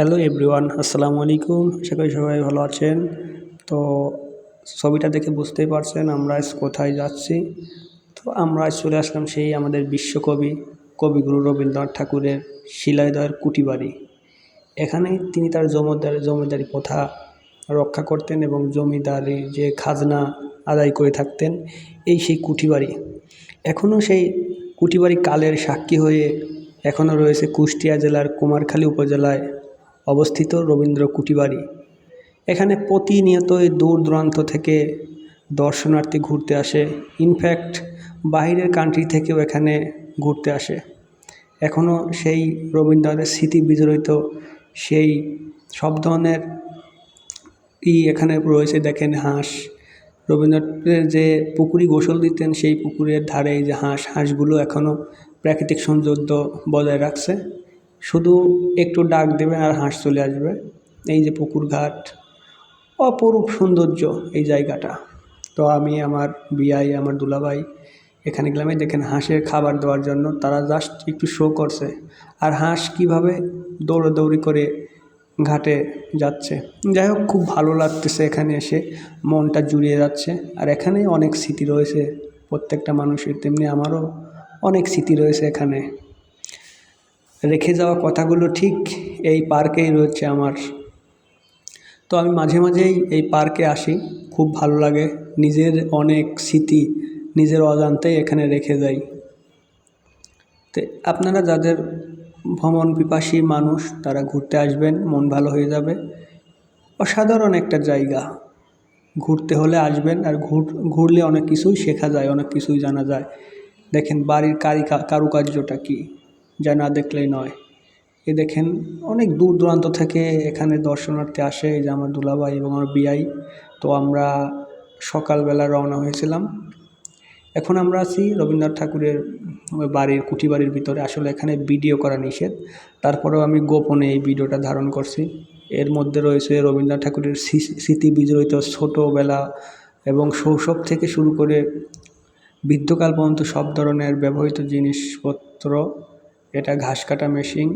Hello everyone আসসালামু আলাইকুম আশা করি সবাই ভালো আছেন। তো ছবিটা দেখে বুঝতেই পারছেন আমরা কোথায় যাচ্ছি। তো আমরা চলে আসলাম সেই আমাদের বিশ্বকবি, কবিগুরু রবীন্দ্রনাথ ঠাকুরের শিলাইদয়ের কুটি বাড়ি এখানেই তিনি তার জমিদার, জমিদারি প্রথা রক্ষা করতেন এবং জমিদারি যে খাজনা আদায় করে থাকতেন, এই সেই কুঠি বাড়ি এখনও সেই কুটি বাড়ি কালের সাক্ষী হয়ে এখনও রয়েছে কুষ্টিয়া জেলার কুমারখালী উপজেলায় অবস্থিত রবীন্দ্র কুটিবাড়ি। এখানে প্রতিনিয়তই দূর দূরান্ত থেকে দর্শনার্থী ঘুরতে আসে। ইনফ্যাক্ট বাইরের কান্ট্রি থেকেও এখানে ঘুরতে আসে। এখনও সেই রবীন্দ্রনাথের স্মৃতি বিজড়িত সেই সব ধরনের ই এখানে রয়েছে, দেখেন হাঁস। রবীন্দ্রনাথের যে পুকুরি গোসল দিতেন, সেই পুকুরের ধারে যে হাঁস, হাঁসগুলো এখনও প্রাকৃতিক সৌন্দর্য বজায় রাখছে। শুধু একটু ডাক দেবে আর হাঁস চলে আসবে। এই যে পুকুর ঘাট, অপরূপ সৌন্দর্য এই জায়গাটা। তো আমি আমার বিয়াই আমার দুলাভাই এখানে গেলাম। দেখেন হাঁসের খাবার দেওয়ার জন্য, তারা জাস্ট একটু শো করছে। আর হাঁস কীভাবে দৌড়াদৌড়ি করে ঘাটে যাচ্ছে। যাই হোক, খুব ভালো লাগতেছে এখানে এসে, মনটা জুড়িয়ে যাচ্ছে। আর এখানে অনেক স্মৃতি রয়েছে প্রত্যেকটা মানুষের, তেমনি আমারও অনেক স্মৃতি রয়েছে এখানে। রেখে যাওয়া কথাগুলো ঠিক এই পার্কেই রয়েছে আমার। তো আমি মাঝে মাঝেই এই পার্কে আসি, খুব ভালো লাগে। নিজের অনেক স্মৃতি, নিজের অজান্তেই এখানে রেখে যাই। তো আপনারা যাদের ভ্রমণ পিপাসী মানুষ, তারা ঘুরতে আসবেন, মন ভালো হয়ে যাবে। অসাধারণ একটা জায়গা। ঘুরতে হলে আসবেন আর ঘুর, ঘুরলে অনেক কিছুই শেখা যায়, অনেক কিছুই জানা যায়। দেখেন বাড়ির কারি কারুকার্যটা কী। যা না দেখলেই নয়। এ দেখেন, অনেক দূর দূরান্ত থেকে এখানে দর্শনার্থী আসে যে আমার দুলাভাই এবং আমার বিয়াই তো আমরা সকালবেলা রওনা হয়েছিলাম। এখন আমরা আছি রবীন্দ্রনাথ ঠাকুরের বাড়ির, কুঠি বাড়ির ভিতরে। আসলে এখানে ভিডিও করা নিষেধ। তারপরেও আমি গোপনে এই ভিডিওটা ধারণ করছি। এর মধ্যে রয়েছে রবীন্দ্রনাথ ঠাকুরের স্মৃতি বিজড়িত ছোটোবেলা এবং শৈশব থেকে শুরু করে বৃদ্ধকাল পর্যন্ত সব ধরনের ব্যবহৃত জিনিসপত্র এটা ঘাস কাটা মেশিন,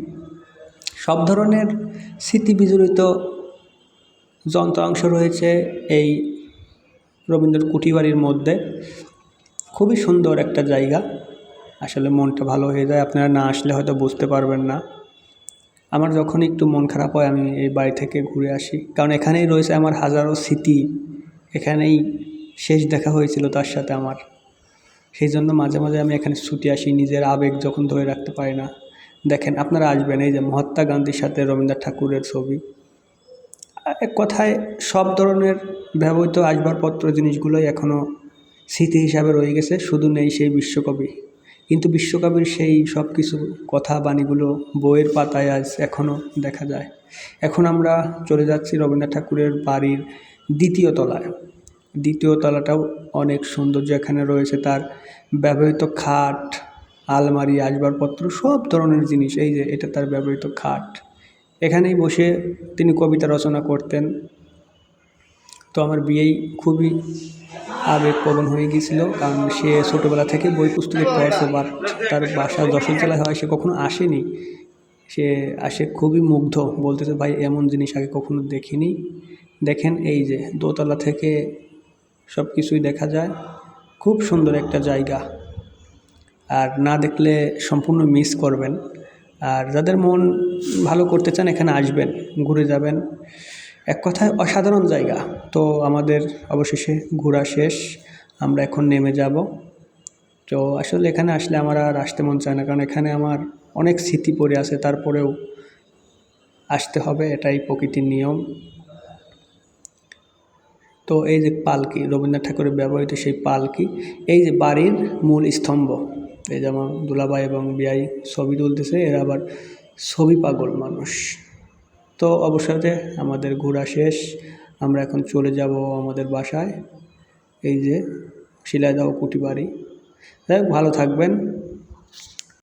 সব ধরনের স্মৃতি বিজড়িত যন্ত্রাংশ রয়েছে এই রবীন্দ্র কুঠিবাড়ির মধ্যে। খুবই সুন্দর একটা জায়গা। আসলে মনটা ভালো হয়ে যায়, আপনারা না আসলে হয়তো বুঝতে পারবেন না। আমার যখন একটু মন খারাপ হয়, আমি এই বাড়ি থেকে ঘুরে আসি। কারণ এখানেই রয়েছে আমার হাজারো স্মৃতি, এখানেই শেষ দেখা হয়েছিল তার সাথে আমার। সেই জন্য মাঝে মাঝে আমি এখানে ছুটে আসি, নিজের আবেগ যখন ধরে রাখতে পারি না। দেখেন, আপনারা আসবেন, এই যে মহাত্মা গান্ধীর সাথে রবীন্দ্রনাথ ঠাকুরের ছবি। এক কথায়, সব ধরনের ব্যবহৃত আসবাবপত্র জিনিসগুলোই এখনও স্মৃতি হিসাবে রয়ে গেছে, শুধু নেই সেই বিশ্বকবি। কিন্তু বিশ্বকবির সেই সব কিছু কথা বাণীগুলো বইয়ের পাতায় আজ এখনও দেখা যায়। এখন আমরা চলে যাচ্ছি রবীন্দ্রনাথ ঠাকুরের বাড়ির দ্বিতীয় তলায়। দ্বিতীয় তলাটাও অনেক সৌন্দর্য এখানে রয়েছে তার ব্যবহৃত খাট, আলমারি, আসবাবপত্র, সব ধরনের জিনিস। এই যে, এটা তার ব্যবহৃত খাট। এখানেই বসে তিনি কবিতা রচনা করতেন। তো আমার বিয়েই খুবই আবেগপ্রবণ হয়ে গিয়েছিল, কারণ সে ছোটোবেলা থেকে বই পুস্তকে পড়ছে বাট তার বাসা যশোর জেলায় হয়, সে কখনো আসেনি। সে আসে খুবই মুগ্ধ, বলতেছে, ভাই, এমন জিনিস আগে কখনো দেখিনি। দেখেন এই যে, দোতলা থেকে সব কিছুই দেখা যায়। খুব সুন্দর একটা জায়গা। আর না দেখলে সম্পূর্ণ মিস করবেন। আর যাদের মন ভালো করতে চান এখানে আসবেন, ঘুরে যাবেন। এক কথায় অসাধারণ জায়গা। তো আমাদের অবশেষে ঘোরা শেষ। আমরা এখন নেমে যাব। তো আসলে এখানে আসলে আমার আর আসতে মন চায় না। কারণ এখানে আমার অনেক স্মৃতি পড়ে আছে। তারপরেও আসতে হবে। এটাই প্রকৃতির নিয়ম। তো এই যে পালকি, রবীন্দ্রনাথ ঠাকুরের ব্যবহৃত সেই পালকি, এই যে বাড়ির মূল স্তম্ভ, এই যে আমার দুলাভাই এবং বিয়াই ছবি তুলতেছে, এরা আবার ছবি পাগল মানুষ। তো অবশেষে আমাদের ঘোরা শেষ, আমরা এখন চলে যাব আমাদের বাসায়, এই যে শিলাইদাহ কুটি বাড়ি যাই ভালো থাকবেন।